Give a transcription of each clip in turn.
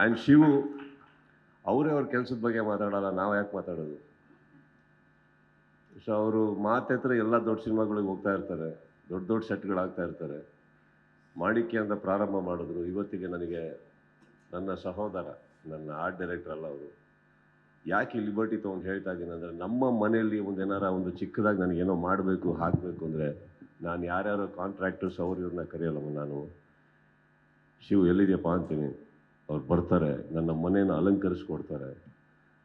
And Shivu, ಅವರೇ ಅವ್ರ ಕೆಲಸದ ಬಗ್ಗೆ ಮಾತಾಡೋಲ್ಲ, ನಾವು ಯಾಕೆ ಮಾತಾಡೋದು? ಸೊ ಅವರು ಮಾತೆತ್ರ ಎಲ್ಲ ದೊಡ್ಡ ಸಿನಿಮಾಗಳಿಗೆ ಹೋಗ್ತಾ ಇರ್ತಾರೆ, ದೊಡ್ಡ ದೊಡ್ಡ ಸೆಟ್ಗಳಾಗ್ತಾ ಇರ್ತಾರೆ. ಮಾಡಿಕೆ ಅಂತ ಪ್ರಾರಂಭ ಮಾಡಿದ್ರು. ಇವತ್ತಿಗೆ ನನಗೆ ನನ್ನ ಸಹೋದರ, ನನ್ನ ಆರ್ಟ್ ಡೈರೆಕ್ಟರ್ ಅಲ್ಲ ಅವರು. ಯಾಕೆ ಲಿಬರ್ಟಿ ತೊಗೊಂಡು ಹೇಳ್ತಾ ಇದ್ದೀನಿ ಅಂದರೆ, ನಮ್ಮ ಮನೆಯಲ್ಲಿ ಒಂದು ಏನಾರ ಒಂದು ಚಿಕ್ಕದಾಗಿ ನನಗೇನೋ ಮಾಡಬೇಕು, ಹಾಕಬೇಕು ಅಂದರೆ, ನಾನು ಯಾರ್ಯಾರೋ ಕಾಂಟ್ರಾಕ್ಟರ್ಸ್ ಅವ್ರು ಇವ್ರನ್ನ ಕರೆಯಲ್ಲಮ್ಮ ನಾನು. ಶಿವ, ಎಲ್ಲಿದೆಯಪ್ಪ ಅಂತೀನಿ? ಅವ್ರು ಬರ್ತಾರೆ, ನನ್ನ ಮನೆಯನ್ನು ಅಲಂಕರಿಸ್ಕೊಡ್ತಾರೆ.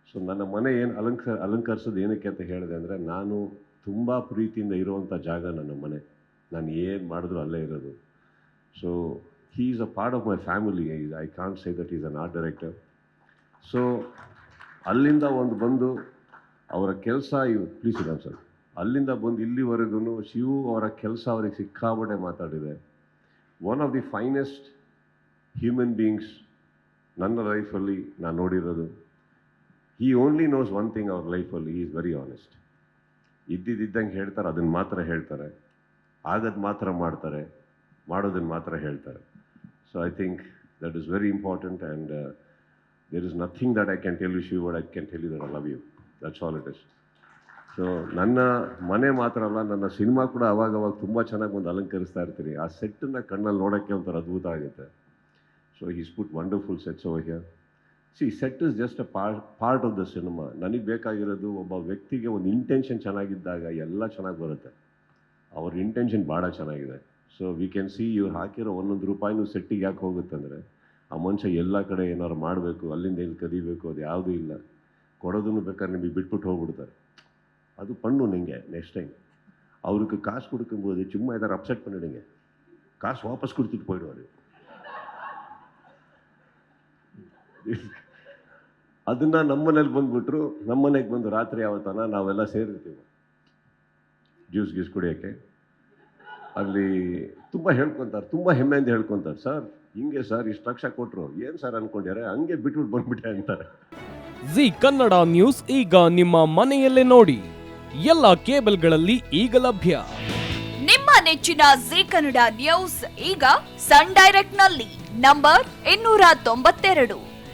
ಸೊ ನನ್ನ ಮನೆ ಏನು ಅಲಂಕ, ಅಲಂಕರಿಸೋದು ಏನಕ್ಕೆ ಅಂತ ಹೇಳಿದೆ ಅಂದರೆ, ನಾನು ತುಂಬ ಪ್ರೀತಿಯಿಂದ ಇರುವಂಥ ಜಾಗ ನನ್ನ ಮನೆ. ನಾನು ಏನು ಮಾಡಿದ್ರು ಅಲ್ಲೇ ಇರೋದು. So he is a part of my family I can't say that is an art director so ಅಲ್ಲಿಂದ ಒಂದು ಬಂದು ಅವರ ಕೆಲಸ ಇವ್ ಪ್ಲೀಸ್ ಇಡಮ್ ಸರ್ ಅಲ್ಲಿಂದ ಬಂದು ಇಲ್ಲಿವರೆಗೂ ಶಿವು ಅವರ ಕೆಲಸ ಅವರಿಗೆ ಸಿಕ್ಕಾಬಟ್ಟೆ ಮಾತಾಡಿದೆ. One of the finest human beings ನನ್ನ ಲೈಫಲ್ಲಿ ನಾನು ನೋಡಿರೋದು ಈ ಓನ್ಲಿ ನೋಸ್ ಒನ್ ಥಿಂಗ್ ಅವ್ರ ಲೈಫಲ್ಲಿ ಈಸ್ ವೆರಿ ಆನೆಸ್ಟ್ ಇದ್ದಿದ್ದಂಗೆ ಹೇಳ್ತಾರೆ, ಅದನ್ನು ಮಾತ್ರ ಹೇಳ್ತಾರೆ, ಆಗದ್ ಮಾತ್ರ ಮಾಡ್ತಾರೆ ಮಾಡೋದನ್ನು ಮಾತ್ರ ಹೇಳ್ತಾರೆ. So I think that is very important and there is nothing that I can tell you Shiv I can tell you that I love you that's all it is so ನನ್ನ ಮನೆ ಮಾತ್ರ ಅಲ್ಲ, ನನ್ನ ಸಿನಿಮಾ ಕೂಡ ಅವಾಗವಾಗ ಅವಾಗ ತುಂಬ ಚೆನ್ನಾಗಿ ಒಂದು ಅಲಂಕರಿಸ್ತಾ ಇರ್ತೀನಿ. ಆ ಸೆಟ್ಟನ್ನು ಕಣ್ಣಲ್ಲಿ ನೋಡೋಕ್ಕೆ ಒಂಥರ ಅದ್ಭುತ ಆಗುತ್ತೆ. so he's put wonderful sets over here see set is just a part part of the cinema ನನಗೆ ಬೇಕಾಗಿರೋದು ಒಬ್ಬ ವ್ಯಕ್ತಿಗೆ ಒಂದು ಇಂಟೆನ್ಷನ್ ಚೆನ್ನಾಗಿದ್ದಾಗ ಎಲ್ಲ ಚೆನ್ನಾಗಿ ಬರುತ್ತೆ ಅವ್ರ ಇಂಟೆನ್ಷನ್ ಭಾಳ ಚೆನ್ನಾಗಿದೆ ಸೊ ವಿ ಕ್ಯಾನ್ ಸಿ ಇವ್ರು ಹಾಕಿರೋ ಒಂದೊಂದು ರೂಪಾಯಿನೂ ಸೆಟ್ಟಿಗೆ ಯಾಕೆ ಹೋಗುತ್ತೆ ಅಂದರೆ ಆ ಮನುಷ್ಯ ಎಲ್ಲ ಕಡೆ ಏನಾದ್ರು ಮಾಡಬೇಕು ಅಲ್ಲಿಂದ ಇಲ್ಲಿ ಕದಿಬೇಕು ಅದು ಯಾವುದೂ ಇಲ್ಲ ಕೊಡೋದನ್ನು ಬೇಕಾದ್ರೆ ನಿಮಗೆ ಬಿಟ್ಬಿಟ್ಟು ಹೋಗ್ಬಿಡ್ತಾರೆ ಅದು ಪಣ್ಣು ನಿಂಗೆ ನೆಕ್ಸ್ಟ್ ಟೈಮ್ அவருக்கு காசு கொடுக்கும்போது சும்மா ஏதாவது அப்செட் பண்ணிடுங்க காசு வாபஸ் கொடுத்துட்டு போயிடுவாரு ಅದನ್ನ ನಮ್ಮನೇಲಿ ಬಂದ್ಬಿಟ್ರು ನಮ್ಮನೆಗೆ ಬಂದು ರಾತ್ರಿ ಯಾವತ್ತಾನ ನಾವೆಲ್ಲ ಸೇರಿರ್ತೀವಿ. ಜ್ಯೂಸ್ ಗೀಸ್ ಕುಡಿಯೋಕ್ಕೆ. ಅಲ್ಲಿ ತುಂಬ ಹೇಳ್ಕೊತಾರೆ ತುಂಬ ಹೆಮ್ಮೆಯಿಂದ ಹೇಳ್ಕೊತಾರೆ ಸರ್ ಹಿಂಗೆ ಸರ್ ಇಷ್ಟು ಲಕ್ಷ ಕೊಟ್ಟರು ಏನು ಸರ್ ಅನ್ಕೊಂಡಿದ್ದಾರೆ? ಹಂಗೆ ಬಿಟ್ಬಿಟ್ಟು ಬಂದ್ಬಿಟ್ಟೆ ಅಂತಾರೆ. ಜಿ ಕನ್ನಡ ನ್ಯೂಸ್ ಈಗ ನಿಮ್ಮ ಮನೆಯಲ್ಲೇ ನೋಡಿ. ಎಲ್ಲ ಕೇಬಲ್ಗಳಲ್ಲಿ ಈಗ ಲಭ್ಯ. ನಿಮ್ಮ ನೆಚ್ಚಿನ ಜಿ ಕನ್ನಡ ನ್ಯೂಸ್ ಈಗ ಸನ್ ಡೈರೆಕ್ಟ್ನಲ್ಲಿ ನಂಬರ್ ಇನ್ನೂರ ತೊಂಬತ್ತೆರಡು.